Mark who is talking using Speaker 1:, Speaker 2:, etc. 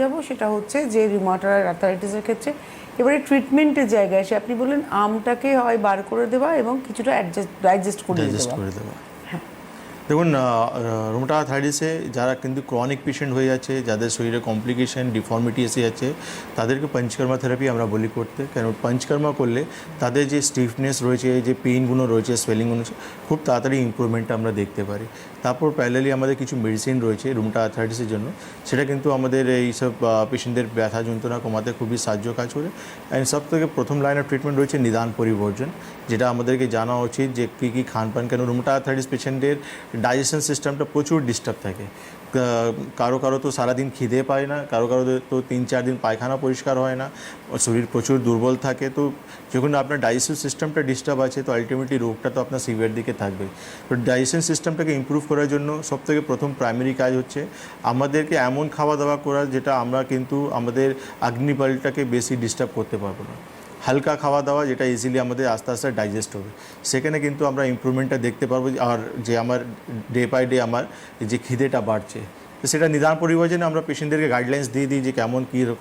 Speaker 1: যাব সেটা হচ্ছে যে রিমাটার আর্থারাইটিসের ক্ষেত্রে। এবারে ট্রিটমেন্টের জায়গায় এসে আপনি বললেন আমটাকে হয় বার করে দেওয়া এবং কিছুটা অ্যাডজাস্ট ডাইজেস্ট করে দেওয়া।
Speaker 2: দেখুন রোমটা আর্থাইটিসে যারা কিন্তু ক্রনিক পেশেন্ট হয়ে যাচ্ছে, যাদের শরীরে কমপ্লিকেশন ডিফর্মিটি এসে যাচ্ছে, তাদেরকে পঞ্চকর্মা থেরাপি আমরা বলি করতে। কেন? পঞ্চকর্মা করলে তাদের যে স্টিফনেস রয়েছে, যে পেইনগুলো রয়েছে স্ওয়েলিংগুলো খুব তাড়াতাড়ি ইমপ্রুভমেন্ট আমরা দেখতে পারি। তারপর প্যারালালি আমাদের কিছু মেডিসিন রয়েছে রুমটা আর্থাইটিসের জন্য। সেটা কিন্তু আমাদের এইসব পেশেন্টদের ব্যথা যন্ত্রণা কমাতে খুবই সাহায্য কাজ করে। অ্যান্ড সব থেকে প্রথম লাইন অফ ট্রিটমেন্ট রয়েছে নিদান পরিবর্জন, যেটা আমাদেরকে জানা উচিত যে কী কী খানপান, কেন? রুমটা আর্থাইটিস পেশেন্টের ডাইজেশন সিস্টেমটা প্রচুর ডিস্টার্ব থাকে। কারও কারও তো সারাদিন খিদে পায় না, কারও কারও তো তিন চার দিন পায়খানা পরিষ্কার হয় না, শরীর প্রচুর দুর্বল থাকে, তো যখন আপনার ডাইজেশন সিস্টেমটা ডিস্টার্ব আছে, তো আলটিমেটলি রোগটা তো আপনার সিভিয়ার দিকে থাকবে। তো ডাইজেশন সিস্টেমটাকে ইমপ্রুভ করার জন্য সবথেকে প্রথম প্রাইমারি কাজ হচ্ছে, আমাদেরকে এমন খাওয়া দাওয়া করা যেটা আমরা কিন্তু আমাদের আগ্নিবলটাকে বেশি ডিস্টার্ব করতে পারব না। হালকা খাওয়া দাওয়া যেটা ইজিলি আমাদের আস্তে আস্তে ডাইজেস্ট হবে। সেখানে কিন্তু আমরা ইম্প্রুভমেন্টটা দেখতে পারব আর যে আমার ডে বাই ডে আমার যে খিদেটা বাড়ছে। তো সেটা নিদান পরিবর্তনে আমরা পেশেন্টদেরকে গাইডলাইন্স দিয়ে দিই যে কেমন কী রকম